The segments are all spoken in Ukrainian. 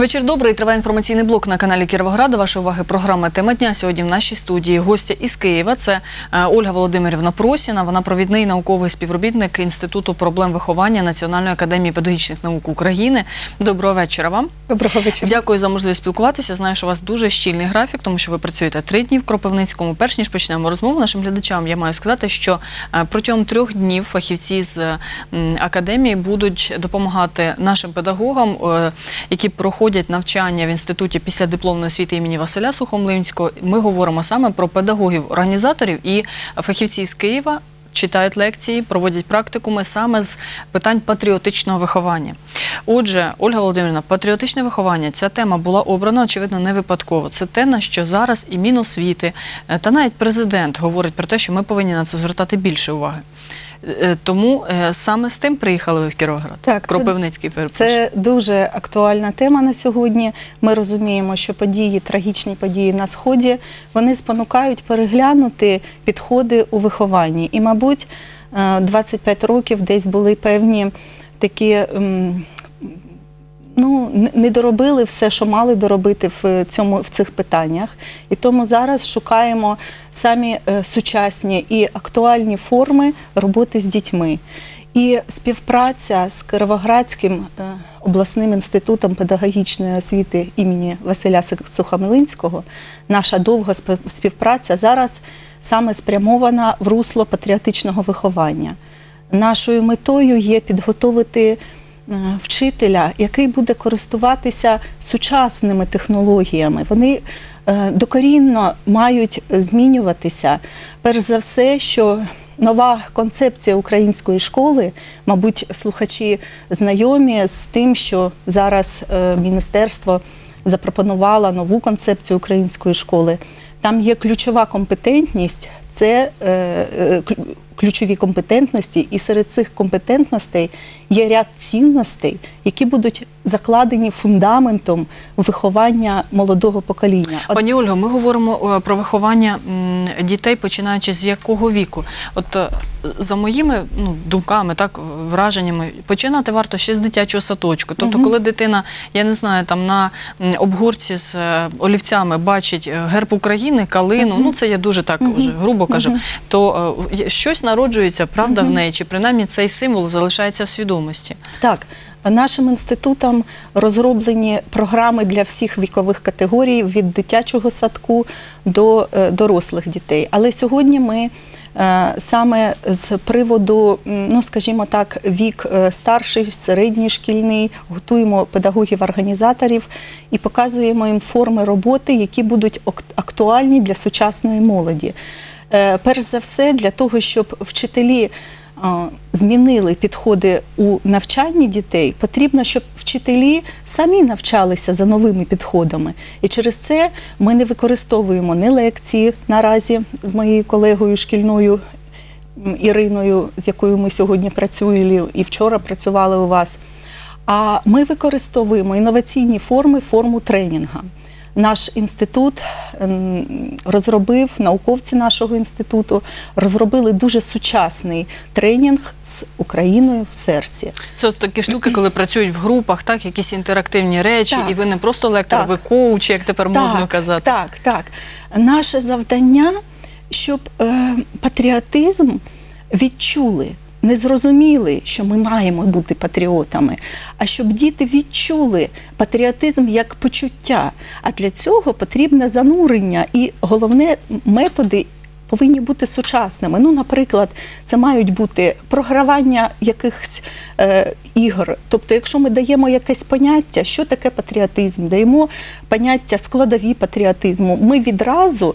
Вечір добрий. Триває інформаційний блок на каналі Кіровограда. Вашої уваги програма Тема дня. Сьогодні в нашій студії гостя із Києва. Це е, Ольга Володимирівна Просіна. Вона провідний науковий співробітник Інституту проблем виховання Національної академії педагогічних наук України. Доброго вечора вам. Доброго вечора. Дякую за можливість спілкуватися. Знаю, що у вас дуже щільний графік, тому що ви працюєте три дні в Кропивницькому. Перш ніж почнемо розмову нашим глядачам, я маю сказати, що е, протягом трьох днів фахівці з академії будуть допомагати нашим педагогам, е, які проходять навчання в інституті після дипломної освіти імені Василя Сухомлинського. Ми говоримо саме про педагогів-організаторів і фахівці з Києва. Читають лекції, проводять практикуми саме з питань патріотичного виховання. Отже, Ольга Володимирівна, патріотичне виховання ця тема була обрана, очевидно, не випадково. Це те, на що зараз і Міносвіти, е, та навіть президент говорить про те, що ми повинні на це звертати більше уваги. Е, Тому е, саме з тим приїхали ви в Кіровоград. Так, Кропивницький перепрошую. Це дуже актуальна тема на сьогодні. Ми розуміємо, що події, трагічні події на сході, вони спонукають переглянути підходи у вихованні. І, мабуть, е, 25 років десь були певні такі. Ну, не- доробили все, що мали доробити в цьому в цих питаннях, і тому зараз шукаємо самі е, сучасні і актуальні форми роботи з дітьми. І співпраця з Кировоградським е, обласним інститутом педагогічної освіти імені Василя Сухомлинського, наша довга співпраця зараз саме спрямована в русло патріотичного виховання. Нашою метою є підготовити е, вчителя, який буде користуватися сучасними технологіями. Вони е, докорінно мають змінюватися. Перш за все, що нова концепція української школи, мабуть, слухачі знайомі з тим, що зараз е, міністерство запропонувало нову концепцію української школи. Там є ключова компетентність, це е, е, ключові компетентності, і серед цих компетентностей є ряд цінностей, які будуть закладені фундаментом виховання молодого покоління. От Пані Ольго, ми говоримо е, про виховання дітей, починаючи з якого віку. От е, за моїми ну, думками, так враженнями, починати варто ще з дитячого садочку. Тобто, коли дитина, я не знаю, там на обгорці з олівцями бачить герб України, калину, ну це я дуже так вже грубо кажу, то е, щось народжується, правда, в неї, чи принаймні цей символ залишається в свідомості. Так, нашим інститутом розроблені програми для всіх вікових категорій від дитячого садку до е, дорослих дітей. Але сьогодні ми е, саме з приводу, ну скажімо так, вік е, старший, середній шкільний, готуємо педагогів-організаторів і показуємо їм форми роботи, які будуть актуальні для сучасної молоді. Е, Перш за все, для того, щоб вчителі змінили підходи у навчанні дітей, потрібно, щоб вчителі самі навчалися за новими підходами. І через це ми не використовуємо не лекції наразі з моєю колегою шкільною Іриною, з якою ми сьогодні працюємо і вчора працювали у вас. А ми використовуємо інноваційні форми, форму тренінга. Наш інститут ем, розробив, науковці нашого інституту розробили дуже сучасний тренінг з Україною в серці. Це от такі штуки, коли працюють в групах, так, якісь інтерактивні речі, Так. і ви не просто лектор, Так. ви коуч, як тепер так, казати. Так, так. Наше завдання, щоб е, патріотизм відчули. Не зрозуміли, що ми маємо бути патріотами, а щоб діти відчули патріотизм як почуття. А для цього потрібне занурення і головне методи повинні бути сучасними. Ну, наприклад, це мають бути програвання якихось е, ігор. Тобто, якщо ми даємо якесь поняття, що таке патріотизм, даємо поняття складові патріотизму, ми відразу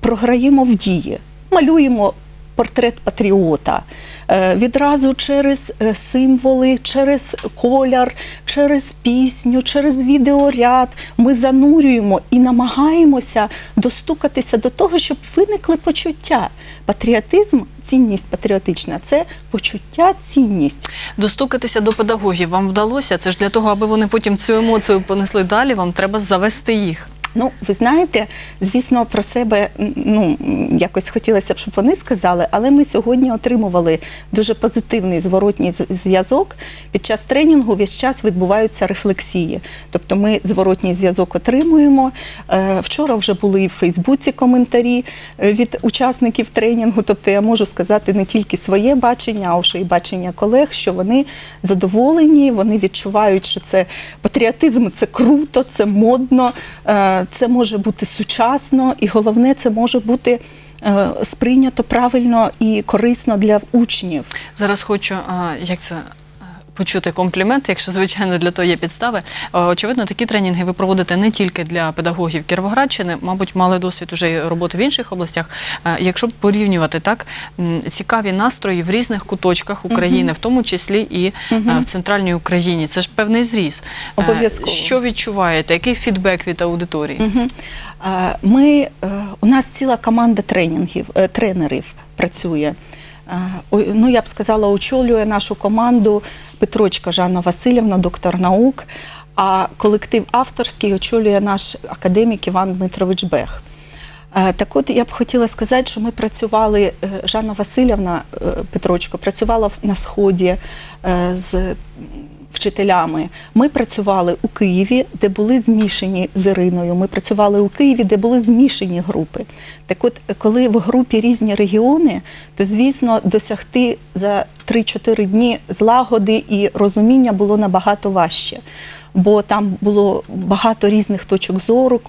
програємо в дії, малюємо портрет патріота. Е, Відразу через е, символи, через колір, через пісню, через відеоряд ми занурюємо і намагаємося достукатися до того, щоб виникли почуття. Патріотизм, цінність патріотична це почуття, цінність. Достукатися до педагогів вам вдалося? Це ж для того, аби вони потім цю емоцію понесли далі, вам треба завести їх. Ну, ви знаєте, звісно, про себе ну якось хотілося б, щоб вони сказали, але ми сьогодні отримували дуже позитивний зворотній зв'язок. Під час тренінгу весь час відбуваються рефлексії. Тобто ми зворотній зв'язок отримуємо. Е, Вчора вже були і в Фейсбуці коментарі е, від учасників тренінгу. Тобто я можу сказати не тільки своє бачення, а вже й бачення колег, що вони задоволені, вони відчувають, що це патріотизм, це круто, це модно, е, це може бути сучасно, і головне, це може бути е, сприйнято правильно і корисно для учнів. Зараз хочу, як це. Почути комплімент, якщо звичайно для того є підстави. Е, Очевидно, такі тренінги ви проводите не тільки для педагогів Кіровоградщини, мабуть, мали досвід уже роботи в інших областях. Е, Якщо порівнювати так, цікаві настрої в різних куточках України, в тому числі і е, в центральній Україні, це ж певний зріз. Обов'язково. Що відчуваєте? Який фідбек від аудиторії? Мгм. Е, Ми, у нас ціла команда тренінгів, тренерів працює. Ну, я б сказала, очолює нашу команду Петрочка Жанна Васильівна, доктор наук, а колектив авторський очолює наш академік Іван Дмитрович Бех. Е, Так от я б хотіла сказати, що ми працювали, е, Жанна Васильівна е, Петрочко працювала на Сході з вчителями. Ми працювали у Києві, де були змішані з Іриною. Ми працювали у Києві, де були змішані групи. Так от, коли в групі різні регіони, то звісно досягти за 3-4 дні злагоди і розуміння було набагато важче. Бо там було багато різних точок зору,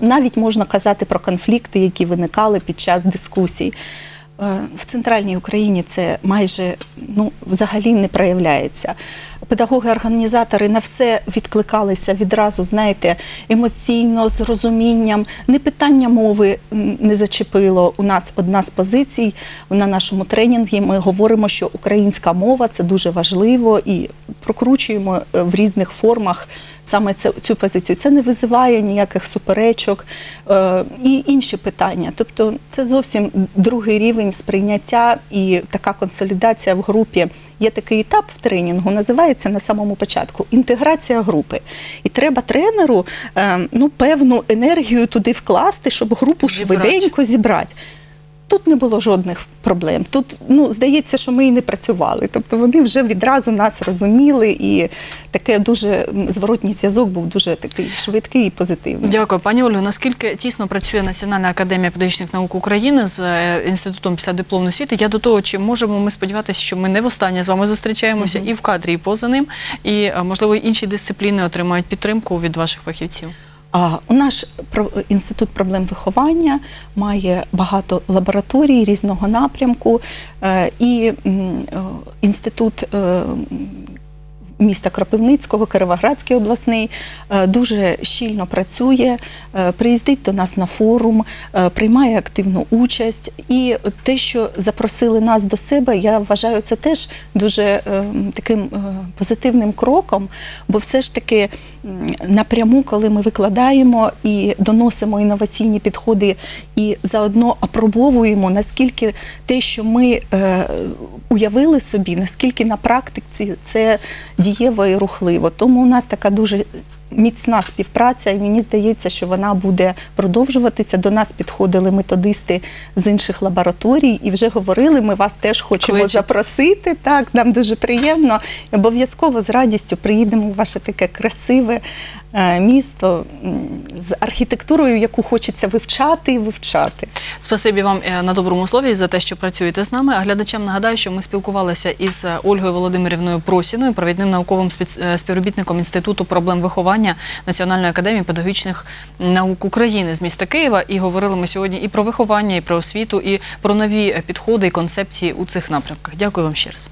навіть можна казати про конфлікти, які виникали під час дискусій. Е, В центральній Україні це майже ну, взагалі не проявляється. Педагоги-організатори на все відкликалися відразу, знаєте, емоційно, з розумінням. Не питання мови не зачепило. У нас одна з позицій на нашому тренінгі. Ми говоримо, що українська мова це дуже важливо і прокручуємо е, в різних формах саме цю позицію. Це не визиває ніяких суперечок е, і інші питання. Тобто це зовсім другий рівень сприйняття і така консолідація в групі. Є такий етап в тренінгу, називається на самому початку інтеграція групи. І треба тренеру е, ну, певну енергію туди вкласти, щоб групу Зібрати. швиденько зібрати. Тут не було жодних проблем. Тут ну здається, що ми і не працювали. Тобто вони вже відразу нас розуміли, і таке дуже зворотній зв'язок був дуже такий швидкий і позитивний. Дякую, пані Олю. Наскільки тісно працює Національна академія педагогічних наук України з е, інститутом післядипломної освіти? Я до того, чи можемо ми сподіватися, що ми не востаннє з вами зустрічаємося і в кадрі, і поза ним, і е, можливо інші дисципліни отримають підтримку від ваших фахівців. А у наш інститут проблем виховання має багато лабораторій різного напрямку, е, і е, інститут. Міста Кропивницького, Кировоградський обласний е, дуже щільно працює, е, приїздить до нас на форум, е, приймає активну участь. І те, що запросили нас до себе, я вважаю це теж дуже таким позитивним кроком, бо все ж таки напряму, коли ми викладаємо і доносимо інноваційні підходи, і заодно апробовуємо, наскільки те, що ми уявили собі, наскільки на практиці це дієво і рухливо. Тому у нас така дуже міцна співпраця, і мені здається, що вона буде продовжуватися. До нас підходили методисти з інших лабораторій і вже говорили, ми вас теж хочемо Кличуть. запросити. Так, нам дуже приємно. І обов'язково з радістю приїдемо в ваше таке красиве е, місто з архітектурою, яку хочеться вивчати і вивчати. Спасибі вам е, на доброму слові за те, що працюєте з нами. А глядачам нагадаю, що ми спілкувалися із е, Ольгою Володимирівною Просіною, провідним науковим співробітником Інституту проблем виховання фінансування Національної академії педагогічних наук України з міста Києва. І говорили ми сьогодні і про виховання, і про освіту, і про нові підходи і концепції у цих напрямках. Дякую вам ще раз.